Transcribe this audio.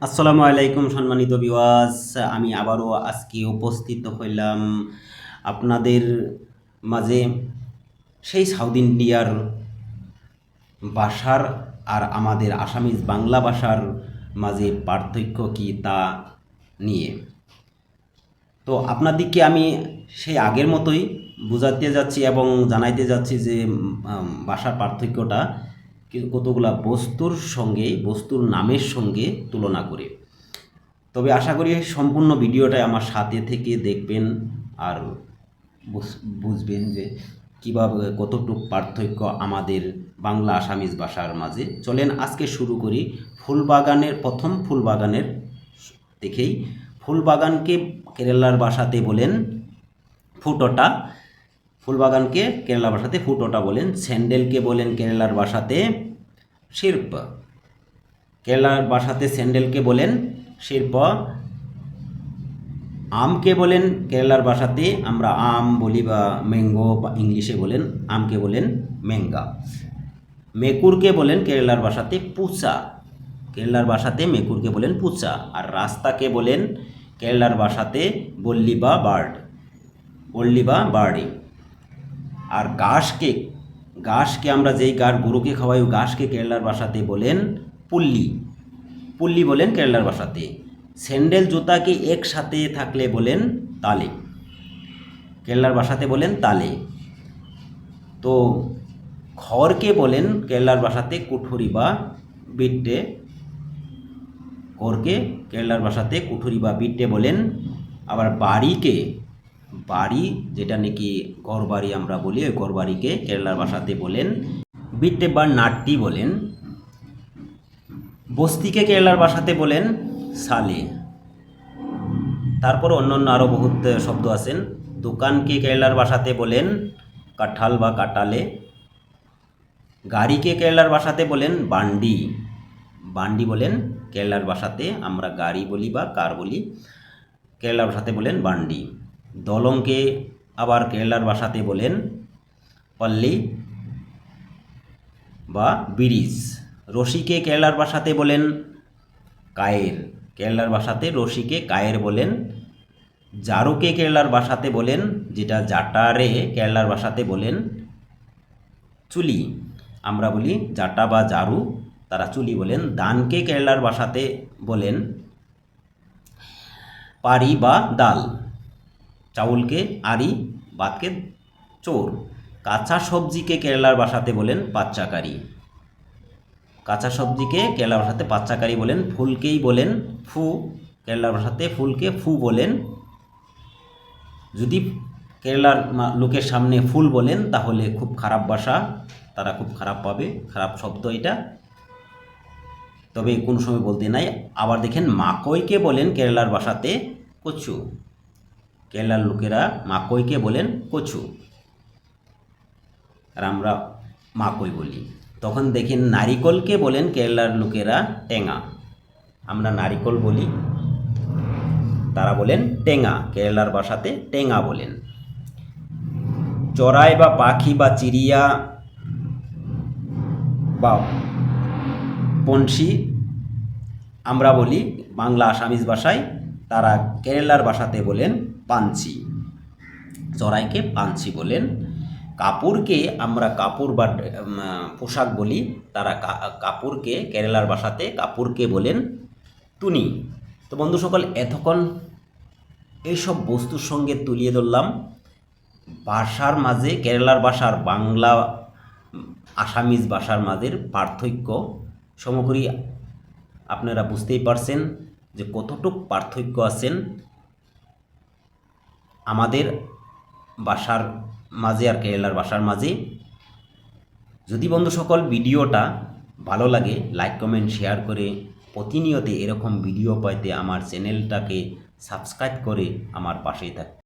আসসালামু আলাইকুম সম্মানিত বিওয়াস আমি আবারও আজকে উপস্থিত হইলাম আপনাদের মাঝে সেই সাউথ ইন্ডিয়ার ভাষার আর আমাদের আসামিজ বাংলা ভাষার মাঝে পার্থক্য কি তা নিয়ে। তো আপনাদেরকে আমি সেই আগের মতোই বোঝাতে যাচ্ছি এবং জানাইতে যাচ্ছি যে ভাষার পার্থক্যটা। কতগুলা বস্তুর সঙ্গে, বস্তুর নামের সঙ্গে তুলনা করে। তবে আশা করি সম্পূর্ণ ভিডিওটা আমার সাথে থেকে দেখবেন আর বুঝ- বুঝবেন যে কীভাবে কতটুক পার্থক্য আমাদের বাংলা আসামিজ ভাষার মাঝে। চলেন আজকে শুরু করি ফুলবাগানের, প্রথম ফুলবাগানের দেখেই। ফুলবাগানকে কেরালার ভাষাতে বলেন ফুটোটা। ফুলবাগানকে কেরালা ভাষাতে ফুটোটা বলেন, স্যান্ডেলকে বলেন কেরালার ভাষাতে শিল্প কেরালার ভাষাতে স্যান্ডেলকে বলেন শিল্প আমকে বলেন কেরালার ভাষাতে আমরা আম বলি বা ম্যাঙ্গো বা ইংলিশে বলেন, আমকে বলেন ম্যাঙ্গা। মেকুরকে বলেন কেরালার ভাষাতে পুচা। কেরালার ভাষাতে মেকুরকে বলেন পুচা। আর রাস্তাকে বলেন কেরালার ভাষাতে বল্লি বা বার্ড। বল্লি বা বার্ডি। আর ঘাসকে ঘাসকে আমরা যেই গাছ, গরুকে খাওয়াই, ওই ঘাসকে কেরালার ভাষাতে বলেন পুল্লি। পুল্লি বলেন কেরালার ভাষাতে স্যান্ডেল জুতাকে একসাথে থাকলে বলেন তালে। কেরলার ভাষাতে বলেন তালে। তো খড়কে বলেন কেরলার ভাষাতে কুঠুরি বা বিট্টে। খড়কে কেরলার ভাষাতে কুঠুরি বা বিট্টে বলেন। আবার বাড়িকে বাড়ি, যেটা নাকি ঘর বাড়ি আমরা বলি, ওই ঘর বাড়িকে কেরালার ভাষাতে বলেন বিট্টে বা নাট্টি বলেন, বস্তিকে কেরালার ভাষাতে বলেন সালে। তারপর অন্যান্য আরও বহুত শব্দ আছেন, দোকানকে কেরালার ভাষাতে বলেন কাঁঠাল বা কাটালে, গাড়িকে কেরালার ভাষাতে বলেন বান্ডি। বান্ডি বলেন কেরালার ভাষাতে আমরা গাড়ি বলি বা কার বলি, কেরালার ভাষাতে বলেন বান্ডি। দলংকে আবার কেরালার ভাষাতে বলেন পল্লী বা ব্রিজ। রশিকে কেরালার ভাষাতে বলেন কায়ের। কেরালার ভাষাতে রশিকে কায়ের বলেন জারুকে কেরালার ভাষাতে বলেন, যেটা জাটারে কেরালার ভাষাতে বলেন চুলি। আমরা বলি জাটা বা জারু, তারা চুলি বলেন। দানকে কেরালার ভাষাতে বলেন পারি বা দাল। চাউলকে আরি ভাতকে চোর। কাঁচা সবজিকে কেরালার ভাষাতে বলেন পাচ্চাকারি। কাঁচা সবজিকে কেরালা ভাষাতে পাচ্চাকারি বলেন, ফুলকেই বলেন ফু। কেরালার ভাষাতে ফুলকে ফু বলেন। যদি কেরালার লোকের সামনে ফুল বলেন, তাহলে খুব খারাপ ভাষা তারা খুব খারাপ পাবে, খারাপ শব্দ এটা। তবে কোনো সময় বলতে নাই। আবার দেখেন মাকইকে বলেন কেরালার ভাষাতে কচু। কেরালার লোকেরা মাকইকে বলেন কচু। আর আমরা মাকই বলি। তখন দেখেন নারিকলকে বলেন কেরালার লোকেরা টেঙা। আমরা নারিকল বলি, তারা বলেন টেঙা। কেরালার ভাষাতে টেঙা বলেন। চড়াই বা পাখি বা চিড়িয়া বা পনসি আমরা বলি বাংলা আসামিজ ভাষায়। তারা কেরালার ভাষাতে বলেন পাঞ্চি। চড়াইকে পাঞ্চি বলেন। কাপড়কে আমরা কাপড় বা পোশাক বলি, তারা কাপড়কে কেরালার ভাষাতে কাপড়কে বলেন টুনি। তো বন্ধু সকল, এতক্ষণ এইসব বস্তুর সঙ্গে তুলিয়ে ধরলাম। ভাষার মাঝে, কেরালার ভাষার বাংলা, আসামিজ ভাষার মাঝের পার্থক্য সমকরি আপনারা বুঝতেই পারছেন যে কতটুক পার্থক্য আছেন। আমাদের বাসার মাঝে আর কেরালার বাসার মাঝে। যদি বন্ধু সকল ভিডিওটা ভালো লাগে লাইক কমেন্ট শেয়ার করে প্রতিনিয়তে এরকম ভিডিও পাইতে আমার চ্যানেলটাকে সাবস্ক্রাইব করে আমার পাশেই থাক